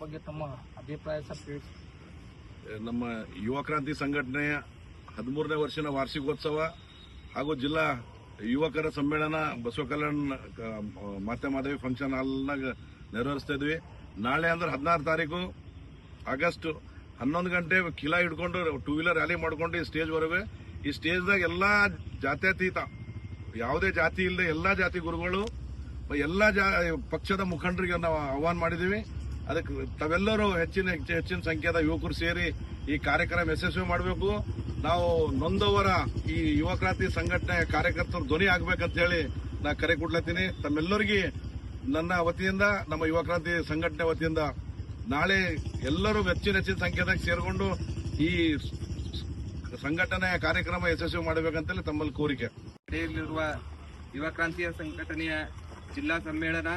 ಬಗ್ಗೆ ತಮ್ಮ ಅಭಿಪ್ರಾಯ ಸರ್ ನಮ್ಮ ಯುವ ಕ್ರಾಂತಿ ಸಂಘಟನೆಯ ಹದಿಮೂರನೇ ವರ್ಷದ ವಾರ್ಷಿಕೋತ್ಸವ ಹಾಗೂ ಜಿಲ್ಲಾ ಯುವಕರ ಸಮ್ಮೇಳನ ಬಸವ ಮಾತೆ ಮಾಧವಿ ಫಂಕ್ಷನ್ ಹಾಲ್ನಾಗ ನೆರವೇರಿಸ್ತಾ ಇದ್ವಿ. ನಾಳೆ ಅಂದ್ರೆ ಹದಿನಾರು ತಾರೀಕು, ಆಗಸ್ಟ್ ಹನ್ನೊಂದು ಗಂಟೆ ಕಿಲಾ ಹಿಡ್ಕೊಂಡು ಟೂ ವೀಲರ್ ರ್ಯಾಲಿ ಮಾಡ್ಕೊಂಡು ಈ ಸ್ಟೇಜ್ ಬರುವೆ. ಈ ಸ್ಟೇಜ್ದಾಗ ಎಲ್ಲ ಜಾತ್ಯತೀತ, ಯಾವುದೇ ಜಾತಿ ಇಲ್ಲದೆ ಎಲ್ಲಾ ಜಾತಿ ಗುರುಗಳು, ಎಲ್ಲಾ ಜಾ, ಪಕ್ಷದ ಮುಖಂಡರಿಗೆ ನಾವು ಆಹ್ವಾನ ಮಾಡಿದೀವಿ ಅದಕ್ಕೆ ತಾವೆಲ್ಲರೂ ಹೆಚ್ಚಿನ ಹೆಚ್ಚು- ಹೆಚ್ಚಿನ ಸಂಖ್ಯೆಯ ಯುವಕರು ಸೇರಿ ಈ ಕಾರ್ಯಕ್ರಮ ಯಶಸ್ವಿ ಮಾಡಬೇಕು. ನಾವು ನೊಂದವರ ಈ ಯುವಕ್ರಾಂತಿ ಸಂಘಟನೆ ಕಾರ್ಯಕರ್ತರು ಧ್ವನಿ ಆಗ್ಬೇಕಂತ ಹೇಳಿ ನಾ ಕರೆ ಕೊಡ್ಲತ್ತೀನಿ ತಮ್ಮೆಲ್ಲರಿಗೆ ನನ್ನ ವತಿಯಿಂದ, ನಮ್ಮ ಯುವಕ್ರಾಂತಿ ಸಂಘಟನೆ ವತಿಯಿಂದ ನಾಳೆ ಎಲ್ಲರೂ ಹೆಚ್ಚಿನ ಹೆಚ್ಚಿನ ಸಂಖ್ಯೆದಾಗ ಸೇರಿಕೊಂಡು ಈ ಸಂಘಟನೆಯ ಕಾರ್ಯಕ್ರಮ ಯಶಸ್ವಿ ಮಾಡಬೇಕಂತೇಳಿ ತಮ್ಮಲ್ಲಿ ಕೋರಿಕೆ. ನಡೆಯಲಿರುವ ಯುವ ಕ್ರಾಂತಿಯ ಸಂಘಟನೆಯ ಜಿಲ್ಲಾ ಸಮ್ಮೇಳನ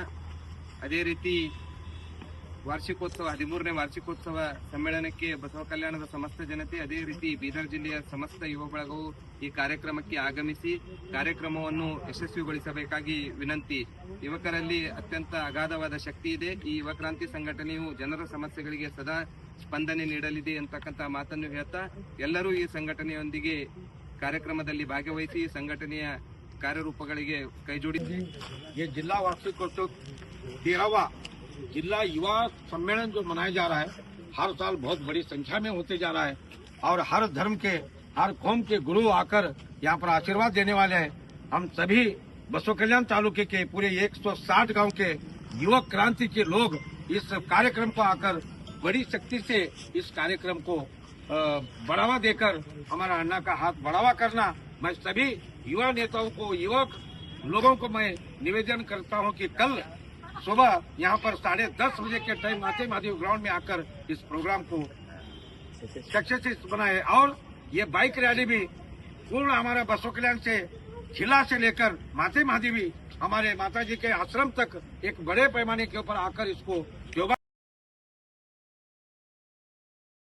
ಅದೇ ರೀತಿ ವಾರ್ಷಿಕೋತ್ಸವ, ಹದಿಮೂರನೇ ವಾರ್ಷಿಕೋತ್ಸವ ಸಮ್ಮೇಳನಕ್ಕೆ ಬಸವ ಕಲ್ಯಾಣದ ಸಮಸ್ತ ಜನತೆ, ಅದೇ ರೀತಿ ಬೀದರ್ ಜಿಲ್ಲೆಯ ಸಮಸ್ತ ಯುವ ಬಳಗವು ಈ ಕಾರ್ಯಕ್ರಮಕ್ಕೆ ಆಗಮಿಸಿ ಕಾರ್ಯಕ್ರಮವನ್ನು ಯಶಸ್ವಿಗೊಳಿಸಬೇಕಾಗಿ ವಿನಂತಿ. ಯುವಕರಲ್ಲಿ ಅತ್ಯಂತ ಅಗಾಧವಾದ ಶಕ್ತಿ ಇದೆ. ಈ ಯುವ ಕ್ರಾಂತಿ ಸಂಘಟನೆಯು ಜನರ ಸಮಸ್ಯೆಗಳಿಗೆ ಸದಾ ಸ್ಪಂದನೆ ನೀಡಲಿದೆ ಅಂತಕ್ಕಂಥ ಮಾತನ್ನು ಹೇಳ್ತಾ, ಎಲ್ಲರೂ ಈ ಸಂಘಟನೆಯೊಂದಿಗೆ ಕಾರ್ಯಕ್ರಮದಲ್ಲಿ ಭಾಗವಹಿಸಿ ಸಂಘಟನೆಯ ಕಾರ್ಯರೂಪಗಳಿಗೆ ಕೈಜೋಡಿಸಿ ಜಿಲ್ಲಾ ವಾರ್ಷಿಕೋತ್ಸವ जिला युवा सम्मेलन जो मनाया जा रहा है, हर साल बहुत बड़ी संख्या में होते जा रहा है और हर धर्म के, हर कौम के गुरु आकर यहाँ पर आशीर्वाद देने वाले हैं। हम सभी बसो कल्याण तालुके के, पूरे 160 गाँव के युवक क्रांति के लोग इस कार्यक्रम को आकर बड़ी शक्ति से इस कार्यक्रम को बढ़ावा देकर, हमारा अन्ना का हाथ बढ़ावा करना, मैं सभी युवा नेताओं को, युवक लोगों को मैं निवेदन करता हूँ कि कल सुबह यहाँ पर साढ़े दस बजे के टाइम माते महादेव ग्राउंड में आकर इस प्रोग्राम को सक्सेस बनाए और ये बाइक रैली भी पूर्ण हमारा बसो कल्याण से जिला से लेकर माते महादेवी हमारे माता जी के आश्रम तक एक बड़े पैमाने के ऊपर आकर इसको